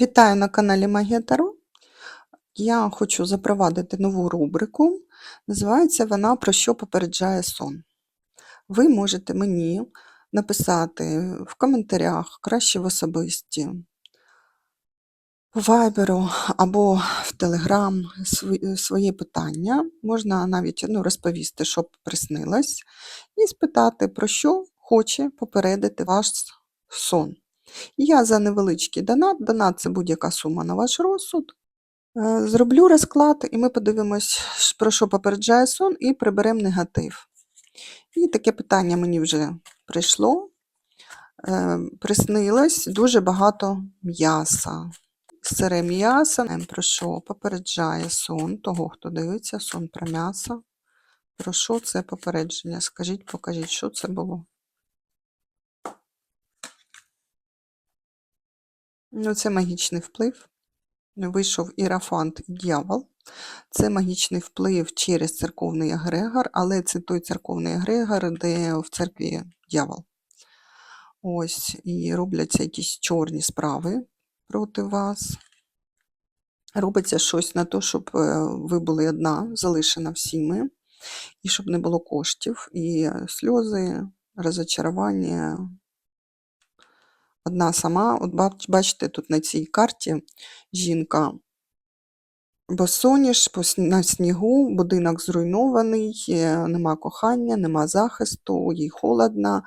Вітаю на каналі Магія Таро. Я хочу запровадити нову рубрику. Називається вона Про що попереджає сон. Ви можете мені написати в коментарях, краще в особисті, по вайберу або в Телеграм свої- питання. Можна навіть ну, розповісти, що приснилось, і спитати, про що хоче попередити ваш сон. Я за невеличкий донат, донат це будь-яка сума на ваш розсуд. Е, Зроблю розклад, і ми подивимось, про що попереджає сон, і приберемо негатив. І таке питання мені вже прийшло. Е, Приснилось дуже багато м'яса. Сире м'ясо, Е, про що попереджає сон того, хто дивиться, сон про м'ясо. Про що це попередження? Скажіть, покажіть, що це було. Ну, це магічний вплив. Вийшов ірафант дьявол. Це магічний вплив через церковний егрегор, але це той церковний егрегор, де в церкві дьявол. Ось, і робляться якісь чорні справи проти вас. Робиться щось на те, щоб е, ви були одна, залишена всіми, і щоб не було коштів, і е, сльози, розочарування. Одна сама, от бачите, тут на цій карті жінка Босоніж по сн- на снігу, будинок зруйнований, е, нема кохання, нема захисту, їй холодно,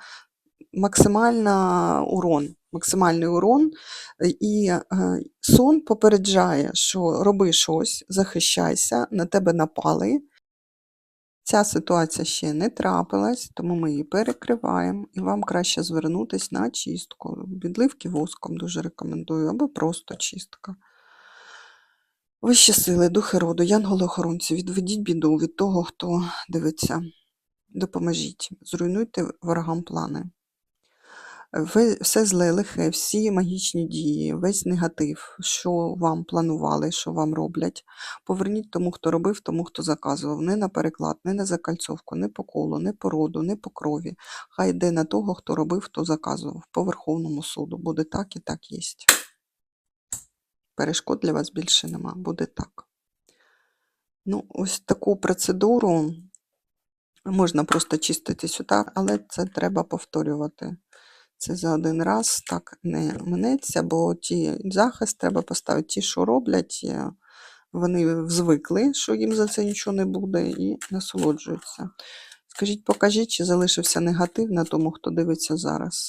максимальна урон, максимальний урон. І е, сон попереджає, що роби щось, захищайся, на тебе напали. Ця ситуація ще не трапилась, тому ми її перекриваємо, і вам краще звернутися на чистку. Відливки воском дуже рекомендую, або просто чистка. Вищі сили, духи роду, янголи-охоронці, відведіть біду від того, хто дивиться. Допоможіть, зруйнуйте ворогам плани. Все зле, лихе, всі магічні дії, весь негатив, що вам планували, що вам роблять. Поверніть тому, хто робив, тому, хто заказував. Не на переклад, не на закальцовку, не по колу, не по роду, не по крові. Хай йде на того, хто робив, хто заказував. По Верховному суду. Буде так і так єсть. Перешкод для вас більше нема. Буде так. Ну, ось таку процедуру можна просто чиститись отак, але це треба повторювати. Це за один раз так не минеться, бо ті захист треба поставити, ті, що роблять, е, вони звикли, що їм за це нічого не буде, і насолоджуються. Скажіть, покажіть, чи залишився негатив на тому, хто дивиться зараз.